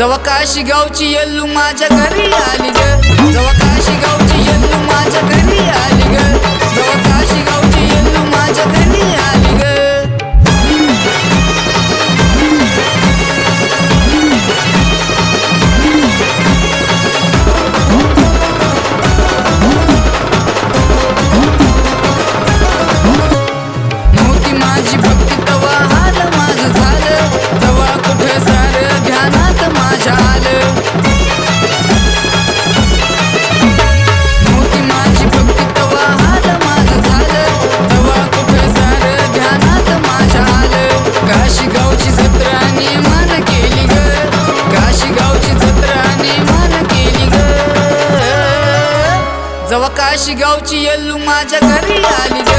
जवा काशी गावची येल्लू माझ्या घरी आली ग. जवा काशी गावची येल्लू माझ्या घरी आली ग. जवळ काशी गावची येल्लू माझ्या घरी आली.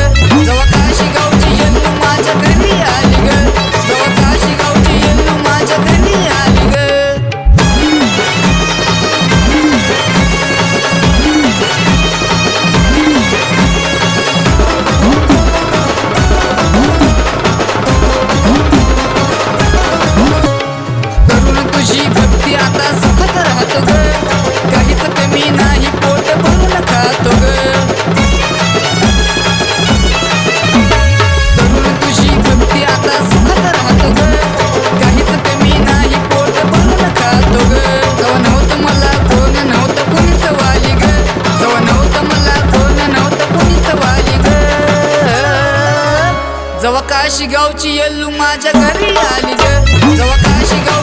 जवळ काशी गावची येल्लू माझ्या घरी आली ग. जवा काशी गाव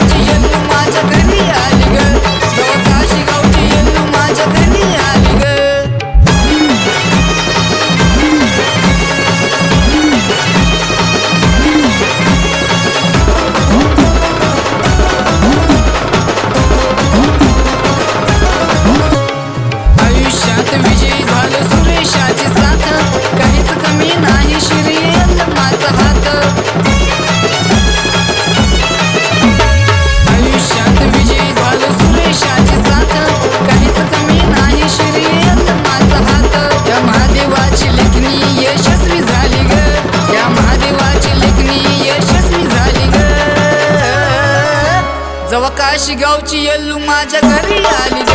जवा काशी गावची येल्लू माझ्या घरी आली ग.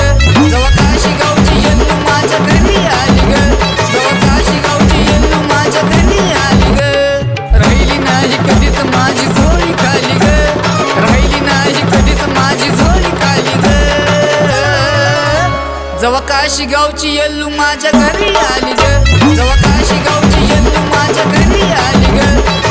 जवा काशी गावची येल्लू माझ्या घरी आली ग. जवा काशी गावची येल्लू माझ्या घरी आली ग. राहिली नाही कधीच माझी झोळी खाली ग. राहिली नाही कधीच माझी झोळी खाली ग. जवा काशी गावची येल्लू माझ्या घरी आली ग. जवा काशी गावची येल्लू माझ्या घरी आली ग.